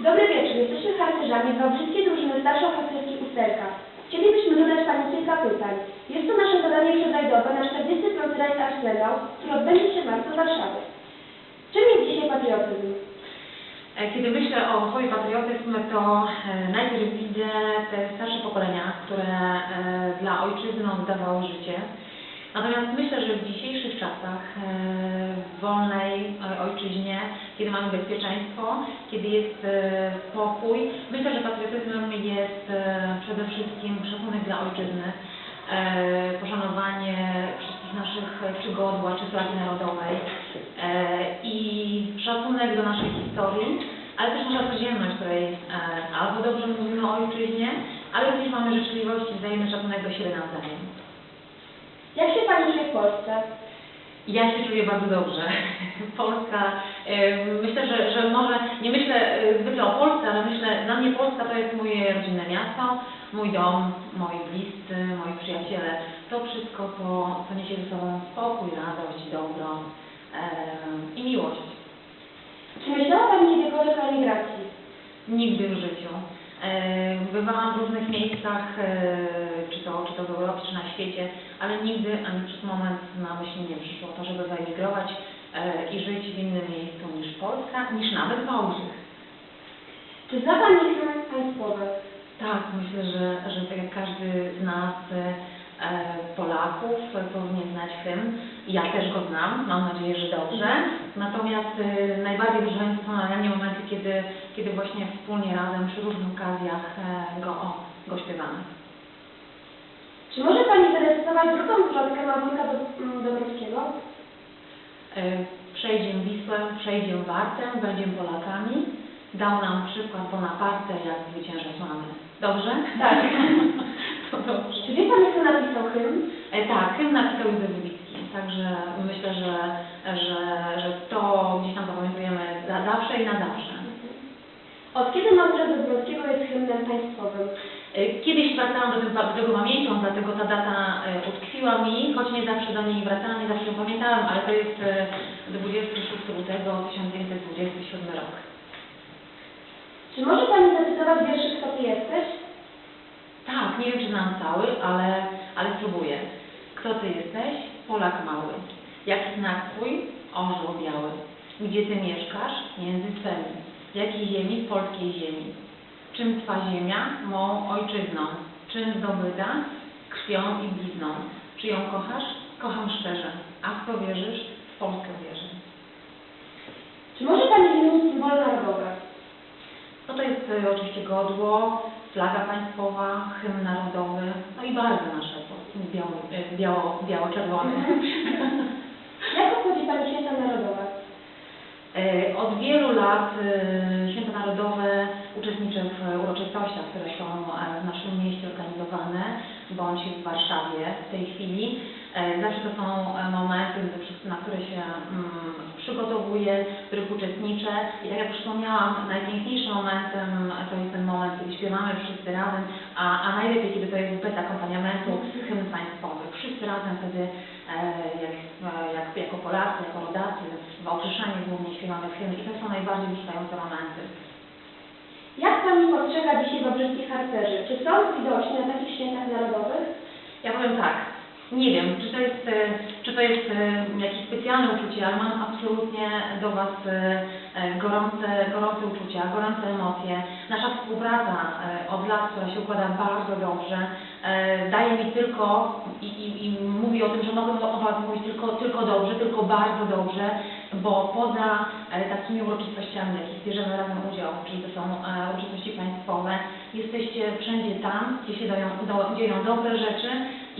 Dobry wieczór, jesteśmy harcerzami Wałbrzyskiej Drużyny Starszo-Harcerskiej Usterka. Chcielibyśmy zadać Pani kilka pytań. Jest to nasze zadanie przedrajdowe na 45. rajd Arsenał, który odbędzie się w marcu w Warszawie. Czym jest dzisiaj patriotyzm? E, Kiedy myślę o swojej patriotyzm, to e, najpierw widzę te starsze pokolenia, które e, dla ojczyzny oddawały życie. Natomiast myślę, że w dzisiejszych czasach, e, w wolnej e, ojczyźnie, kiedy mamy bezpieczeństwo, kiedy jest e, spokój, myślę, że patriotyzmem jest przede wszystkim szacunek dla ojczyzny, poszanowanie wszystkich naszych przygód, czy flagi narodowej i szacunek do naszej historii, ale też nasza codzienność, której albo dobrze mówimy o ojczyźnie, ale również mamy życzliwość i wzajemny szacunek do siebie nawzajem. Jak się Pani czuje w Polsce? Ja się czuję bardzo dobrze. Polska, e, myślę, że, że może nie myślę e, zwykle o Polsce, ale myślę, dla mnie Polska to jest moje rodzinne miasto, mój dom, moi bliscy, moi przyjaciele. To wszystko, co, co niesie ze sobą spokój, radość, dobro e, i miłość. Czy myślała Pani kiedykolwiek o emigracji? Nigdy w życiu. E, Bywałam w różnych miejscach, e, czy to, czy to w Europie, czy na świecie, ale nigdy ani przez moment na myśl nie przyszło to, żeby wyemigrować e, i żyć w innym miejscu niż Polska, niż nawet Wałbrzych. Czy zna Pani hymn państwowy? Tak, myślę, że, że tak jak każdy z nas, Polaków, powinien znać hymn. Ja też go znam, mam nadzieję, że dobrze. Natomiast e, najbardziej są dla mnie momenty, kiedy, kiedy właśnie wspólnie razem przy różnych okazjach e, go, o, go śpiewamy. Czy może Pani zarejestrować drugą zwrotkę Małżonka do, mm? E, Przejdziem Wisłę, przejdziem Wartę, będziemy Polakami. Dał nam przykład Bonaparte, jak zwyciężać mamy. Dobrze? Tak. to dobrze. Czy wie Pani, kto napisał hymn? E, tak, hymn napisał Józef Wybicki, także myślę, że, że, że to gdzieś tam zapamiętujemy za zawsze i na zawsze. Od kiedy Małżonka Dąbrowskiego jest hymnem państwowym? E, Kiedyś wracałam do, tego- do tego pamięcią, dlatego ta data e, utkwiła mi, choć nie zawsze do niej wracałam, nie zawsze ją pamiętałam, ale to jest e, 26 lutego 1927 rok. Czy może Pani zacytować wierszyk Kto Ty jesteś? Tak, nie wiem czy znam cały, ale, ale spróbuję. Kto ty jesteś? Polak mały. Jaki znak twój? Orzeł biały. Gdzie ty mieszkasz? Między swemi. Jakiej ziemi? Polskiej ziemi. Czym twa ziemia? Mą ojczyzną. Czym zdobyta? Krwią i blizną. Czy ją kochasz? Kocham szczerze. A w co wierzysz? W Polskę wierzę. Czy może Pani wymienić symbole narodowe? No to jest e, oczywiście godło, flaga państwowa, hymn narodowy, no i barwy nasze, to biało, e, biało, biało-czerwone. Jak obchodzi Pani święta narodowe? E, Od wielu lat e, Święta Narodowe uczestniczę w uroczystościach, które są e, w naszym mieście organizowane, bądź w Warszawie w tej chwili. Zawsze to są momenty, na które się mm, przygotowuję, w których uczestniczę. I tak jak wspomniałam, najpiękniejszym momentem to jest ten moment, kiedy śpiewamy wszyscy razem, a, a najlepiej, kiedy to jest bez akompaniamentu hymn państwowy. Razem wtedy, e, jak, e, jak, jako Polacy, jako rodacy, Wałbrzyszanie głównie śpiewamy hymn i to są najbardziej wzruszające momenty. Jak Pani postrzega dzisiaj wałbrzyskich harcerzy? Czy są widoczni na takich świętach narodowych? Ja powiem tak, nie wiem, czy to jest, e, czy to jest e, jakieś specjalne uczucie, ale mam absolutnie do Was e, gorące, gorące uczucia, gorące emocje. Nasza współpraca od lat, która się układa bardzo dobrze, daje mi tylko i, i, i mówi o tym, że mogę o Was mówić tylko, tylko dobrze, tylko bardzo dobrze, bo poza takimi uroczystościami, jakich bierzemy razem udział, czyli to są uroczystości państwowe, jesteście wszędzie tam, gdzie się dają, do, dzieją dobre rzeczy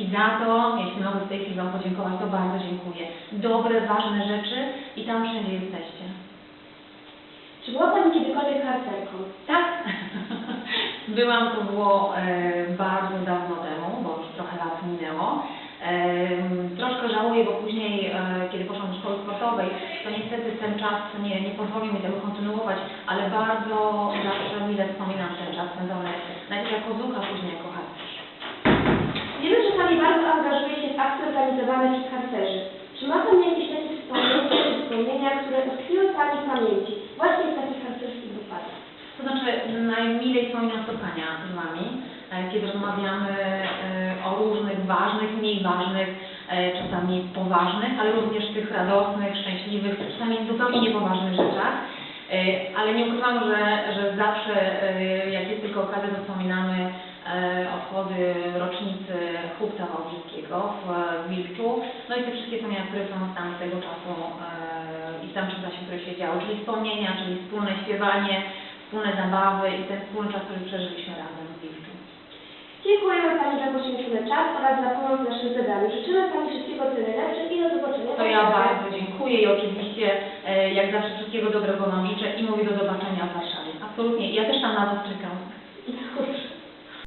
i za to, jeśli mogę w tej chwili Wam podziękować, to bardzo dziękuję. Dobre, ważne rzeczy i tam wszędzie jesteście. Czy była Pani kiedykolwiek harcerką? Tak, byłam, to było e, bardzo dawno temu, bo już trochę lat minęło. E, troszkę żałuję, bo później, e, kiedy poszłam do szkoły sportowej, to niestety ten czas nie, nie pozwolił mi tego kontynuować, ale bardzo zawsze mile wspominam ten czas spędzony, najpierw jako zucha, później jako harcerz. Wiemy, że Pani bardzo angażuje się w akcje organizowane przez harcerzy. Czy ma Pani jakieś takie wspomnienia, wspomnienia, które utkwiły Pani w pamięci właśnie z takich harcerskich wypadków? To znaczy najmilej wspominam spotkania z Wami, e, kiedy rozmawiamy e, o różnych ważnych, mniej ważnych, e, czasami poważnych, ale również tych radosnych, szczęśliwych, czasami zupełnie niepoważnych rzeczach. Ale nie ukrywam, że, że zawsze, jak jest tylko okazja, to wspominamy obchody rocznicy chłopca Wałbrzyskiego w Wilczu. No i te wszystkie wspomnienia, które są z tamtego czasu e, i w tamtym czasie, które się działo, czyli wspomnienia, czyli wspólne śpiewanie, wspólne zabawy i ten wspólny czas, który przeżyliśmy razem w Wilczu. Dziękujemy Pani za poświęcony czas oraz za pomoc w naszym zadaniu. Życzymy Pani wszystkiego co najlepsze i do zobaczenia. To ja bardzo dziękuję i oczywiście e, jak zawsze wszystkiego dobrego Wam życzę i mówię do zobaczenia w Warszawie. Absolutnie. Ja też tam na Was czekam.